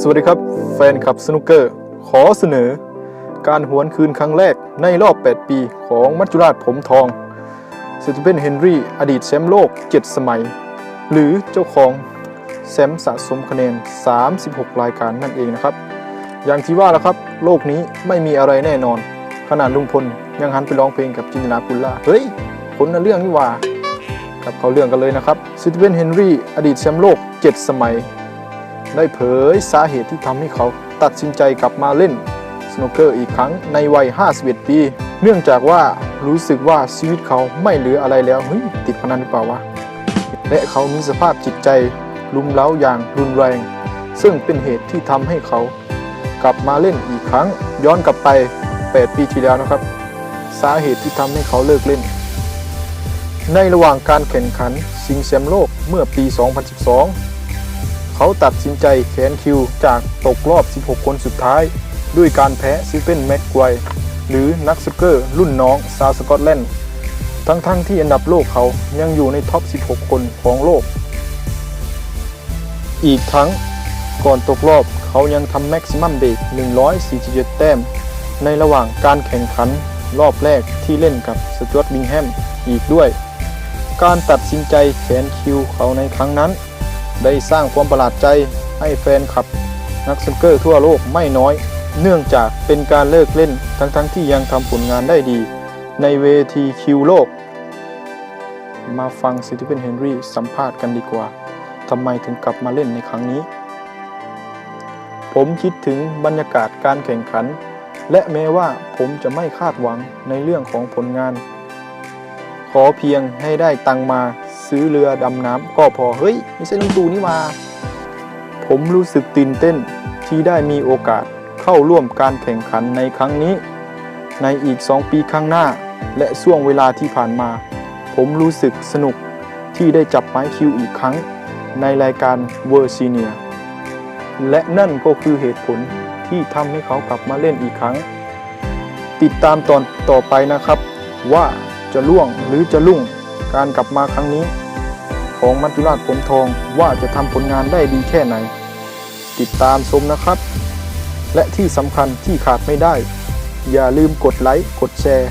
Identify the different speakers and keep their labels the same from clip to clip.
Speaker 1: สวัสดีครับ แฟนคลับสนุกเกอร์ ขอเสนอ การหวนคืนครั้งแรกในรอบ 8 ปีของมัจจุราชผมทองสตีเฟนเฮนรี่อดีตแชมป์โลก 7 สมัย หรือเจ้าของแชมป์สะสมคะแนน 36 รายการนั่นเองนะครับ อย่างที่ว่าแล้วครับ โลกนี้ไม่มีอะไรแน่นอน ขนาดลุงพลยังหันไปร้องเพลงกับจินนาปุลล่าเฮ้ยคนละเรื่องนี่ว่ากับเขาเรื่องกันเลยนะครับสตีเฟนเฮนรี่อดีตแชมป์โลก 7 สมัย ได้เผยสาเหตุที่ทำให้เขาตัดสินใจกลับมาเล่นสโนว์เกอร์อีกครั้งในวัย 51 ปี เนื่องจากว่ารู้สึกว่าชีวิตเขาไม่เหลืออะไรแล้วเฮ้ยติดพนันหรือเปล่าวะ และเขามีสภาพจิตใจลุมเล้าอย่างรุนแรง ซึ่งเป็นเหตุที่ทำให้เขากลับมาเล่นอีกครั้ง ย้อนกลับไป 8 ปีที่แล้วนะครับ สาเหตุที่ทำให้เขาเลิกเล่น ในระหว่างการแข่งขันชิงแชมป์โลกเมื่อปี 2012 เขาตัดสินใจแขนคิวจากตกรอบ 16 คนสุดท้าย ด้วยการแพ้ซิเฟนแม็กไกวหรือนักสุกเกอร์รุ่นน้องซาวสกอตแลนด์ทั้งๆทที่อันดับโลกเขายังอยู่ในท็อป 16 คนของโลก อีกทั้งก่อนตกรอบเขายังทำแม็กซิมัมเบรก147 แต้ม ในระหว่างการแข่งขันรอบแรกที่เล่นกับสจวตบิงแฮมอีกด้วย การตัดสินใจแขนคิวเขาในครั้งนั้น ได้สร้างความประหลาดใจให้แฟนคลับ นักสนเกอร์ทั่วโลกไม่น้อย เนื่องจากเป็นการเลิกเล่นทั้งๆทที่ยังทำผลงานได้ดี ในเวทีคิวโลก มาฟังซิติเฟนเฮนรี่สัมภาษณ์กันดีกว่าทำไมถึงกลับมาเล่นในครั้งนี้ ผมคิดถึงบรรยากาศการแข่งขัน และแม้ว่าผมจะไม่คาดหวังในเรื่องของผลงาน ขอเพียงให้ได้ตังมา ซื้อเรือดำน้ำก็พอเฮ้ยไม่ใช่ลุงตูนี่มาผมรู้สึกตื่นเต้นที่ได้มีโอกาสเข้าร่วมการแข่งขันในครั้งนี้ ในอีก 2 ปีข้างหน้า และช่วงเวลาที่ผ่านมา ผมรู้สึกสนุกที่ได้จับไม้คิวอีกครั้ง ในรายการเวอร์ซีเนียและนั่นก็คือเหตุผลที่ทำให้เขากลับมาเล่นอีกครั้ง ติดตามตอนต่อไปนะครับ ว่าจะล่วงหรือจะลุ่งการกลับมาครั้งนี้ ของมัจจุราชผมทองว่าจะทำผลงานได้ดีแค่ไหน ติดตามชมนะครับ และที่สำคัญที่ขาดไม่ได้ อย่าลืมกดไลค์กดแชร์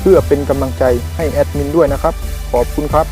Speaker 1: เพื่อเป็นกำลังใจให้แอดมินด้วยนะครับ ขอบคุณครับ